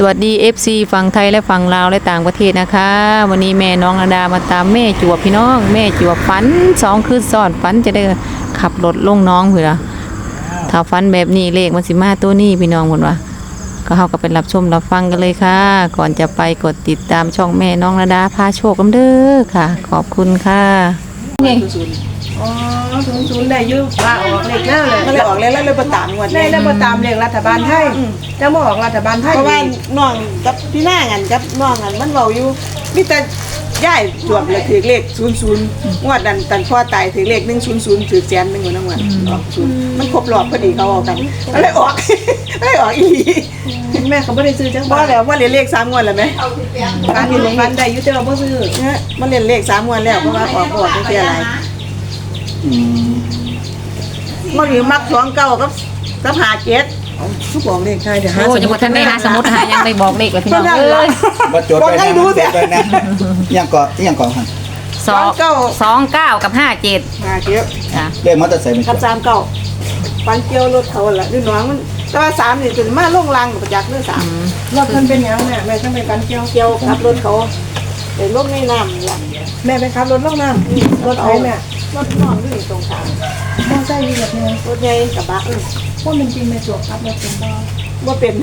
สวัสดี FC ฝั่งไทยและฝั่งลาวและต่างประเทศนะคะ วันนี้แม่น้องนาดามาตามแม่จวบพี่น้อง แม่จวบฝันสองคืนซ้อนฝันจะได้ขับรถลงน้องเผื่อถ้าฝันแบบนี้เลขมันสิมาตัวนี้พี่น้องหมดว่าก็เฮาก็ไปรับชมรับฟังกันเลยค่ะ ก่อนจะไปกดติดตามช่องแม่น้องนาดาพาโชคกันเด้อค่ะ ขอบคุณค่ะ อ๋อศูนย์ศูนย์ได้อยุว่าออกเลขแล้วเลยมันเลยออกแล้วแล้วเลยประตามงวดได้นี้แล้วมาตามเลขรัฐบาลไทยจะมาออกรัฐบาลไทยเพราะว่าอีกน้องกับพี่หน้างันกับน้องงันมันเบาอยู่มีแต่ย่ายจวบเลยถือเลขศูนย์ศูนย์งวดนั้นตันพ่อตายถือเลขหนึ่งศูนย์ศูนย์ถือแสนหนึ่งวันนั้นวันออกศูนย์มันครบรอบพอดีเขาเอากันก็เลยออกเลยออกอีหลีแม่เขาไม่ได้ซื้อจังบ่แล้วว่าเรียนเลขสามงวดแล้วไหมการเห็นฟันได้อยุติเราบ่ซื้อ เนี่ยมันเรียนเลขสามงวดแล้วเพราะว่าออกบ่ออกไม่ใช่อะไร มันอยู่มักสองเก้ากับกับหาเจ็ดทุกบอกเลขไทยเดี๋ยวหาโอ้ยังบ่ทันได้หาสมุดหายังได้บอกเลขเลยพี่น้องก็นั่นเอ้ล่ะยมาจดบอกไว้ให้นะดูจสิดไว้นะยังเกาะยังเกาะหันสองสองเก้ากับห้าเจ็ดหาเจ็ดจ้ะเลขมอเตอร์ไซค์มันกับสามเก้าฟันเกี่ยวรถเขาละนี่น้องมันแต่ว่าสามนี่จนมาลงลังกับประจักษ์เรื่องสามรถเพิ่นเป็นหยังแม่แม่ต้องไปกันเกี่ยว เกี่ยวขับรถเขาเดี๋ยวลงในน้ำนี่ล่ะแม่ไปขับรถลงน้ำรถไฟแม่ รถนองที่อยู่ตรงกลางมอไซค์ดีแบบนี้รถใหญ่กระบะเออพวกมันจริงแม่จวบขับรถเป็นบ่ว่าเป็น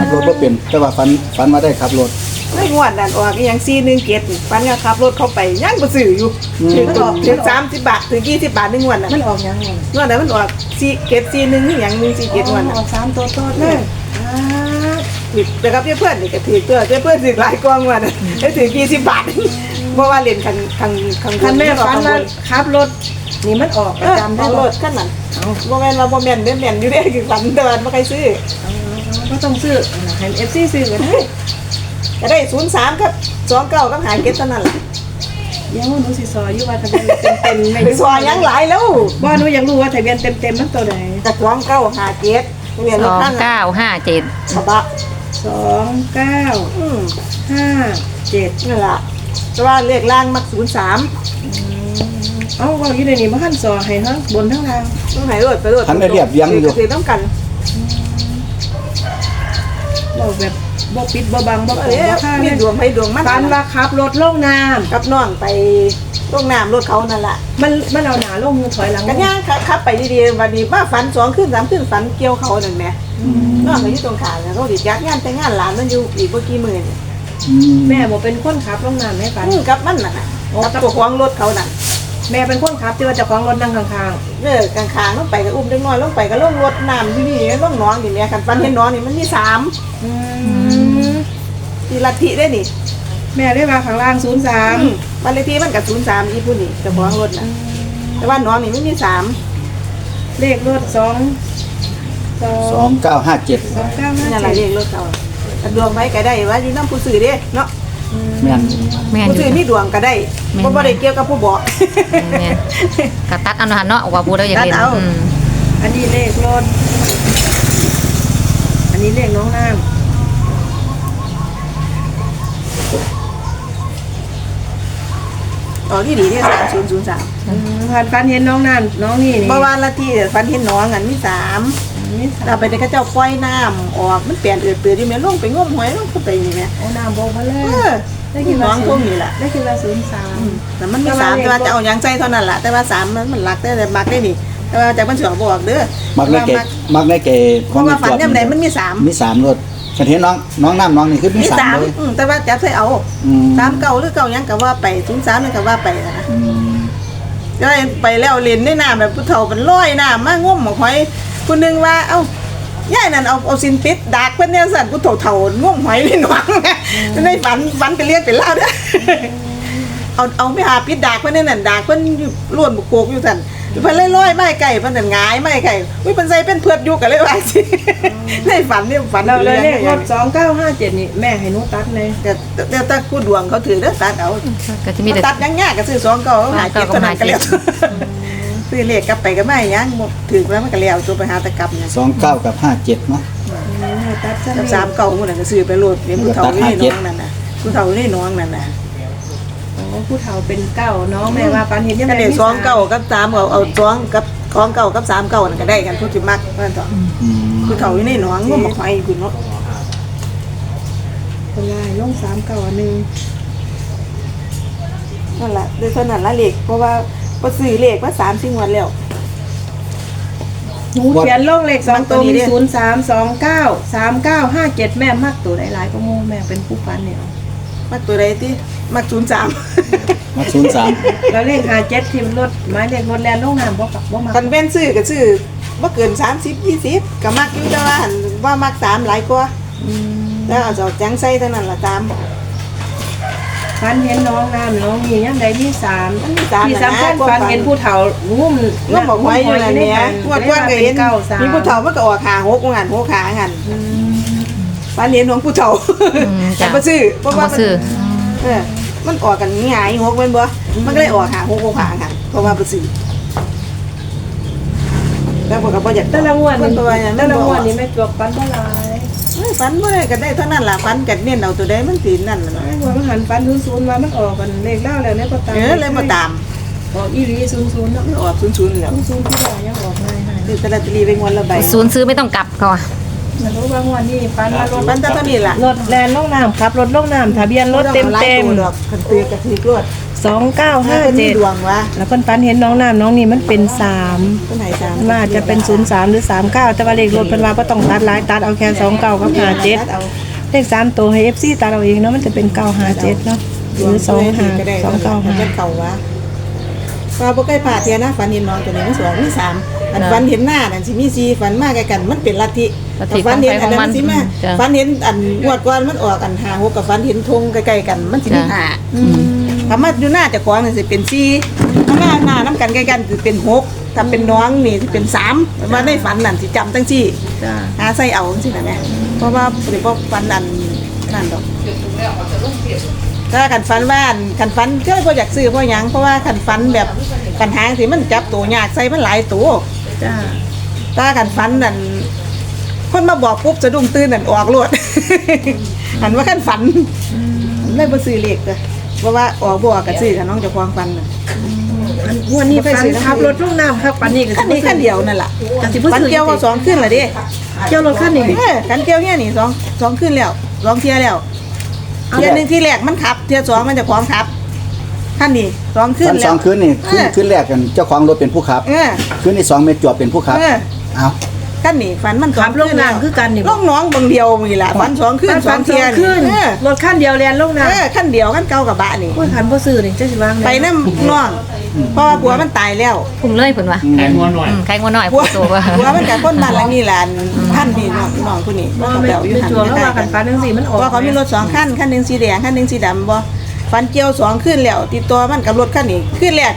ขับรถก็เป็น แต่ว่าฟันฟันมาได้ขับรถไม่งวดนั่นออกอหยังซีหนึ่งเกตฟันก็ขับรถเข้าไปย่างบ่ซื้ออยู่ถึงออกถึงสามสิบบาทถึงยี่สิบบาทในงวดน่ะมันออกยังไงงวดนั้นมันออกซีเกตซีหนึ่งอย่างหนึ่งซีเกตงวดอน่ะออกสามตัวโตดเลยอ่าผิดแต่กับเพื่อนนี่ก็ถือเพื่อนเพื่อนถือหลายกองงวดน่ะได้ถือยี่สิบบาท เพราะว่าเรียนคันคันคันคันแม่ฟันว่าขับรถนี่มันออกปเอระอจำได้เอาบ่รถขั้นนั้นบ่แม่นว่าบ่แม่นเด้แม่นอยู่เด้คือฝันเดินบ่ใครซื้อก็ต้องซื้อให้ FC ซื้อก็ได้ก็ได้03ครับ29กับหาเก็ตเท่านั้นล่ะเดี๋ยวหนูสิซอยอยู่ว่าทะเบียนเต็มๆแม่ไปซอยยังหลายแล้วบ่หนูอยากรู้ว่าทะเบียนเต็มๆมันตัวใดแต่29หาเก็ตเรียนสรถองขั้นน่ะเก้าห้าเจ็ดกระบะสองเก้าอืมห้าเจ็ดนั่นล่ะ แต่ว่าเลขล่างมัก03เอ้าว่าอยู่ในนี้บ่ทันซอให้ทั้งบนทั้งล่างต้องให้รถไปรถทันได้เรียบเรียังอยู่คือต้องกันบ่แบบบ่ปิดบ่บังบ่เอโกงอบ่ค่ามีเลยดวงให้ดวงมันฟันว่าขับรถลงน้ำกับน้องไปลงน้ำรถเขานั่นล่ะมันมันเอาหน้าลงมือถอยหลังกันย่างขับไปดีๆวันนี้ว่าฝันสองขึ้นสามขึ้นฝันเกี่ยวเขานั่นแหม่น้องก็อยู่ตรงขางเขาดิจักงานแต่งงานหลานมันอยู่อีกบ่กี่มื้อนี่ อืมแม่บ่เป็นคนขับลงน้ำแม่ฝัน อืมกับมันน่ะนะโอ้ กับตัวของรถเขานั่นแม่เป็นคนขับที่ว่าเจ้าของรถนั่งข้างเออกลางคางลงไปก็อุ้มเด็กน้อยลงไปก็ลงรถน้ำที่นี่ลงหน้องนี่แม่คันฟันเห็นหน้องนี่มันมีสามๆอืมที่ลัทธิได้นี่แม่ได้มาข้างล่างอืม03บ้านเลขที่มันกับศูนย์สามอีผู้นี่เจ้าของรถน่ะแต่ว่าหน้องนี่มันมีสามเลขรถ2สองเก้าห้าเจ็ดนี่อะไร2เรียกรถเขา ถ้าดวงไว้ก็ได้ว่าอยู่น้ำผู้ซื้อเด้เนาะแม่นแม่นผู้อยู่ซื้อมีดวงก็ได้แม่นเพราะบ่ได้เกี่ยวกับผู้บอก แม่นกระตัดเอาหน่อยเนาะว่าพูดแล้วอยากเล่นตัดเอา อืมอันนี้เลขรถ อันนี้เลขน้องน้ำอ๋อที่ดีเนี่ยสามศูนย์ศูนย์สามผ่านฟันเห็นน้องน้ำน้องนี่นี่เมื่อวานละที่ฟันเห็นหน้องอันมีสาม นี่สาเราไปได้ก็เจ้าปล่อยน้ำออกมันเปลี่ยนเอือดเปื่อยที่แม่ลงไปงมหอยลงไปนี่แม่โอ้น้ำโบกมาเลเอย อได้กินน้ละองพวกนี้แหละได้กินละศูนย์สาม แต่มันมีสามแต่ว่าจะเอาหยังใจเท่านั้นแหละแต่ว่าสามมันมันหลักได้แต่มักได้นี่ แต่ว่าจากมันเสือกบอกเด้อมักในเกว่ามักในเกเพราะว่าฝันเนี่ยไหนมันมีสามมีสามรถฉันเห็นน้องน้องน้ำน้องนี่คือมีมีสาสามมเลยอืมแต่ว่าจับใส่เอาอืมสามเก่าหรือเก่าหยังก็ว่าไปศูนย์สามนั่นก็ว่าไปนะอืมก็ไปแล้วเล่นในน้ำแบบผู้เฒ่าเป็นร้อยน้ำมางมหมกหอย คนนึงว่าเอ้าย่ายนั่นเอาเอาสินปิดดากเพิ่นเนี่ยสั่นผู้เฒ่าเฒ่างมหอยเลยหนวงในฝันฝันไปเรียกเป็นเล่าเด้อเอาเอาไปหาปิดดากเพิ่นเนี่ยนั่นดากเพิ่นอยู่ล้วนบุกโกกอยู่สั่นเพิ่นเลยร้อยไม้ไก่เพิ่นนั่นหงายไม้ไก่อุ้ยเพิ่นใส่เป็นเพือดอยู่กันเลยว่าสิในฝันเนี่ยฝันเราเลยเลขรรื่อถงสองเก้าห้าเจ็ดนี่แม่ให้หนุตัดเลยแต่แต่แต่ผู้ดวงเขาถือเด้อตัดเอาก็จะมีแต่ตัดยังยากก็ซื้อสองเก่าหาเก็บเท่านั้นก็แล้ว ซื้อเลขกลับไปก็ไม่ยังบ่ถือแล้วมันก็แล้วตัวไปหาตะกลับเนี่ยสองเก้ากับห้าเจ็ดเนาะให้ตัดซะกับนี่สามเก่าหมดน่ะก็ซื้อไปโลดเลี้ยงผู้เฒ่านี่น้องนั่นน่ะผู้เฒ่านี่น้องนั่นน่ะโอ้ผู้เฒ่าเป็นเก้าเนาะแม่ว่าฟันเห็นยังก็ไงได้สองเก่ากับสามเอาเอาสองกับของเก่ากับสามเก่านั่นก็ได้กันผู้ที่มักนั่นต่ออืมผู้เฒ่านี่น้องงมหอยคุณเนาะลงสามเก้าอันหนึ่งนั่นแหละโดยเท่านั้นละเลขเพราะว่า บ่ซื้อเลขมาสามสี่งวดแล้ว หนูเขียนลงเลขสองตัวมันตัวนี้มีเด้ ศูนย์สามสองเก้าสามเก้าห้าเจ็ดแม่มากตัวหลายๆก็โมแม่เป็นผู้ฟันเนี่ยมักตัวใดติมักศูนย์สามมาศูนย์สามแล้วเลขหาเจ็ดที่รถไม้เลขรถแลนลงน้ำบ่กับบ่มาคันแม่นซื้อก็ซื้อบ่เกิน30 20ก็มักอยู่แต่ว่าหั่นว่ามักสามหลายกว่าอืมแล้วเอาเจาจังใส่เท่านั้นล่ะตาม ฟันเห็นน้องน้ำน้องมียังใดมีสามมันมีสามที่น่ะนะสำคัญความฟันฝันเห็นผู้เฒ่างุ่มก็บอกไว้อยู่นั่นแหละงวดก่อนก็เห็นเก้าสามมีผู้เฒ่ามันก็ออกหาหกว่างั้นหกขางั้นอืมฝันเห็นของผู้เฒ่าอืมแต่จ้ะบ่ซื้อเพราะว่าบ่มันซื้อเออมันออกกันง่ายหกแม่นบ่มันก็เลยออกหาหกหกขางั้นเพราะว่าบ่ซื้อแล้วผมก็บ่อยากแต่ละงวดคนนี่ตัวอย่างแต่นั้นละบ่งวดนี่แม่จวบฟันบ่หลายเอ้ย ฝันบ่ได้ก็ได้เท่านั้นล่ะฝันกัดเน้นเอาตัวใดมันสินั่นล่ะเนาะไอ้หัวมันหันฟันศูนย์ๆมามันออกกันเลขเล่าแล้วเนี่ยก็ตามเออเลยมาตามออกอีหลีศูนย์ศูนย์เนาะมันออก00แล้วศูนย์ที่ว่ายังออกง่ายๆคือตะลัตรีไปงวดละใบศูนย์ซื้อไม่ต้องกลับเขาอะมันรู้ว่างวดนี้ฟันมารถฝันแต่เท่านี้ล่ะรถแลนลงน้ำขับรถลงน้ำทะเบียนรถเต็มเต็มดอกคันตือกระถือกรวด สองเก้าห้าเจ็เจ็ดดดวงวะแล้วเพิ่นฟันเห็นน้องน้ำน้องนี่มันเป็นสามต้นไหนสามว่าจะเป็นศูนย์สามหรือสามเก้าแต่ว่าเลขรถเพิ่นว่าก็ต้องตัดหลายตัดเอาแค่สองเก้ากับห้าเจ็ดเอาเลขสามตัวให้เอฟซีตัดเอาเองเนาะมันจะเป็นเก้าห้าเจ็ดเนาะหรือสองห้าก็ได้สองเก้าห้าเก่าวะว่าบ่ใกล้ผ่าเทียนะฝันเห็นน้องตัวนี้มันสองมีสามอันฝันเห็นหน้านั่นสิมีสี่ฝันมากกันมันเป็นลัทธิลัทธิฝันเห็นอันนั้นของใครของมันสิมาจ้ะฝันเห็นอันงวดก่อนมันออกอันหาหกกับฝันเห็นธงใกล้ๆกัน มันสิมีจ้ะห้า ถ้ามาอยู่หน้าเจะกองนี่สิเป็นสี่ถ้าหน้าหน้าน้ำกันใกล้กันสิเป็นหกถ้าเป็นน้องนี่สิเป็นสามว่าในฝันนั่นสิจำตั้งสี่จ้าหาใส่เอาสินะแม่เพราะว่าเดี๋ยวพอฟันอันนั่นดอก ถ้าขันฟันบ้านขันฟันก็พออยากซื้อเพราะหยังเพราะว่าขันฟันแบบขันหางสิมันจับตัวยากใส่มันหลายตัวจ้าถ้าขันฟันนั่นคนมาบอกปุ๊บสะดุ้งตื่นนั่นออกรวด หันว่าขันฝันเลยบ่ซื้อเลขเลย เพราะว่าออกบ่ออกก็ซื้อถ้าน้องเจะควงฟันน่ะอันงวดนี้ฟันขับรถลงน้ำครับปันนี้ก็คันนี้คันเดียวนั่นล่ะก็สิบ่ฟันซื้อเกี่ยวว่าสองขึ้นละเดิเกี่ยวรถคันนี้เออขันเกี่ยวเนี่ยนี่สองสองขึ้นแล้วสองเที่ยแล้วเอาเที่ยหนึ่งที่แรกมันขับ เที่ยสองมันจะคล้องขับขั้นนี้สองขึ้นฝันแล้สอว งคืนนี่คืนเออ คืนแรกกันเจ้าของรถเป็นผู้ขับเออ คืนที่สองเมจวบเป็นผู้ขับเออ เอา ขั้นนี้ฝันมันสอขังบลงขึ้นแล้ำคือกันนี่ลงน้องบางเดียวนี่แหละฝันสองขึ้นสองเทียฟัขึ้นเออรถคันเดียวแลนลงน้เออขั้นเดียวขั้นเก่ากับบะนี่ำโอ้ยขันบ่ซื้อนี่จะสิวางไปน้ำน้องเพราะว่าผัวมันตายแล้วพุ่งเลยเพิ่นว่าแพงงัวหน่อยอืมใครงัวหน่อยผัวพูดตัวว่าผัวมันกับคนบ้านหลังนี้แหละท่านนี่น้องน้องคนนี้บ่เขาไม่แบวอยู่ไม่หันจัวแล้วใกล้ว่ากัขันฟันทั้งสี่มันออกว่าเขามีรถสองคันคันหนึ่งสีแดงคันหนึ่งสีดำบ่ฟันเกี่ยวสองขึ้นแล้วติดตัวมันกับรถคันนี้ขึ้นแรก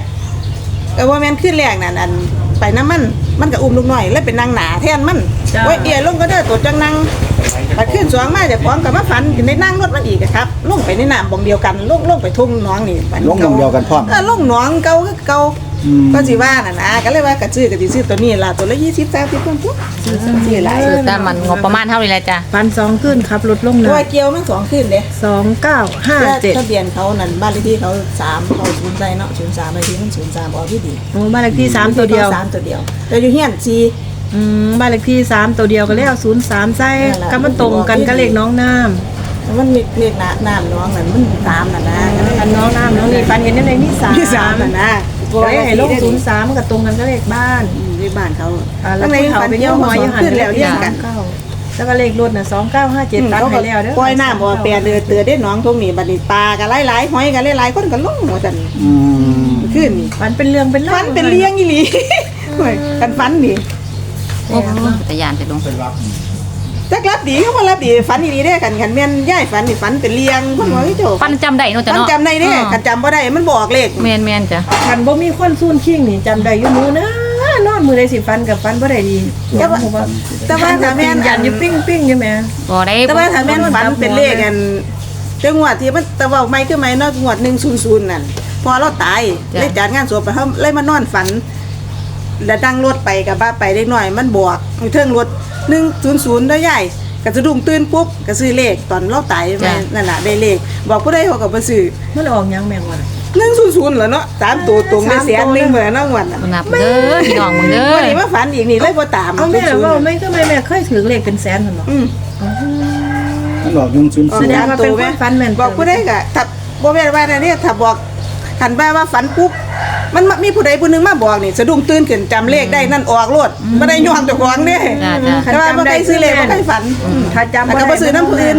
ก็ว่าแม่นขึ้นแรกนั่นอันไปน้ำมัน มันก็อุ้มลูกน้อยแล้วเป็นนางหนาแทนมันโอ้ยเอียลงก็เด้อตัวจังนั่งแต่ขึ้นสองมาเดี๋ยวพร้อมกับมาฝันกินได้นั่งรถมันอีกอะครับลงไปในน้ำบ่องเดียวกันลงลงไปทุ่งหน้องนี่ฝันลงหมองเดียวกันพร้อม เออลงหน้องเก่าก็เก่าอืม ก็สิว่าน่ะนะก็เลยว่ากระซื้อก็สิซื้อตัวนี้ล่ะตัวละ20 30พุ่นปุ๊บซื้อซื้อหลายซื้อแต่มันงบประมาณเท่านี้แหละจ้ะฟันสองขึ้นขับรถลงตัวน้ำเกี่ยวมันสองขึ้นเด้สองเก้าห้าเจ็ดทะเบียนเขานั่นบ้านเลขที่เขาสามเขาศูนย์ใจเนาะศูนย์สามเลขที่มันศูนย์สามออกที่ดีโอ้บ้านเลขที่สามตัวเดียวสามตัวเดียวแต่อยู่เฮียนสี่อืมบ้านเลขที่สามตัวเดียวก็แล้วศูนย์สามไส้นั่นแหละก็มันตรงกันก็เลขน้องน้มันมีเลขน้ำน้ำน้องนั่นมันสามน่ะนะำกันน้องน้ำน้องนี่ฟันเห็นในเลขที่สามที่สามน่ะนะ โอ้ยให้ลงศูนย์สามก็ตรงกันก็เลขบ้านอืมที่บ้านเขาอ่าแล้วข้างในผู้เฒ่าฟันเป็นเกี่ยวหหัอวยยังหันขึ้นแล้วเรียงกันเก้าแล้วก็เลขรถน่ะสองเก้าห้าเจ็ดตัดเขาให้ก็แล้วเด้อปล่อยน้ำออกแปรเดือเตือได้น้องทงนี่บัดนี้ปลากันหลายๆหอยกันหลายๆคนก็ลงหมดจันอืมขึ้นนี่ฟันเป็นเรื่องเป็นราวฟันเป็นเลี้ยงอีหลีโอ้ยกันฟันนี่โอ้แต่ยานจะลง จักรับดีเขาบ่รับดีฟันอีหลีได้กันกันแม่นย่ายฟันนี่ฟันเป็นเลี้ยงเพิ่นว่าให้เจ้าฟันจำได้เนาะจ้ะมันเนาะจำได้เด้กันจำบ่ได้มันบอกเลขแมนแมนจ้ะฟันบ่มีคนซูนคิงนี่จำได้อยู่หมูนะนอนมือใดสิฟันกับฟันบ่ได้ดีแต่ว่าแต่ว่าถ้าแม่นยันอยู่ปิ้งปิ้งอยู่แม่บ่ได้แต่ว่าถ้าแม่นฝันเป็นเลขกันแต่งวดที่มันแต่ว่าไม่คือไม่เนาะงวด100นั่นพอเราตายเลยจัดงานศพไปเฮาเลยมานอนฝัน แล้วดังรถไปกับบ้าไปเล็กน้อย มันบอกเทิงรถ100ได้ใหญ่ก็จะดุ้งตื่นปุ๊บก็ซื้อเลขตอนเราตายแม่นั่นน่ะได้เลข บอกผู้ใดเขาก็บ่ซื้อมันออกหยังแม่งวะ100เหรอเนาะสามตัวตรงได้แสนหนึงเหมือนเนาะงวดน่ะมึงนับเด้อพี่น้องมึงเด้อวันนี้มาฝันอีกนี่เลยบ่ตามเอาแม่00ว่าไม่ก็ไม่แม่เคยถือเลขเป็นแสนหั่นบ่อืมโอ้มันออกยุงศูนย์ออกศูนย์แสดงสามว่าตัเป็นวคไหมนฟันแม่นบอกผู้ใดก็ถ้าบ่แม่นว่าอันนี้ถ้าบอกคันว่าว่าฝันปุ๊บ มันมีผู้ใดผู้หนึงมาบอกนี่สะดุ้งตื่นขึ้นจำเลขได้นั่นออกโลดบ่ได้ย้อนเจ้าของเด้จ้าจ้าแต่ว่าบ่ได้ซื้อเลขบ่ได้ฝันถ้าจำแล้วก็บ่ซื้อน้ำผู้อื่น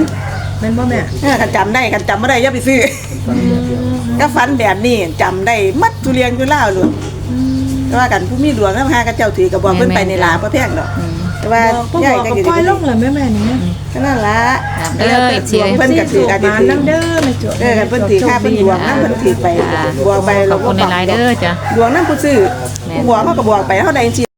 แม่นบ่แม่ เออคันจำได้คันจำบ่ได้อย่าไปซื้อก็ฝันแบบนี้จำได้มัดทุเรียนอยู่ลาวเลยแต่ว่ากันผู้มีดวงนำหากับเจ้าถือก็บอกเพิ่นไปในลาบ่แพงดอก แต่ว่าบ่ใหญ่บอกก็กับสิปล่อยลได้งเลยแม่แม่นี่ก็นั่นล่ะเด้อเอฟซีเพิ่นก็ถือกันมาน้ำเด้อแม่จุเออกันเพิ่นถือค่าเพิ่นดวงนำเพิ่นถือไปบวกไปขอบคุณในไลน์เด้อจ้ะดวงนำผู้ซื้อแม่บวกเขาก็บวกไปเฮาได้สิ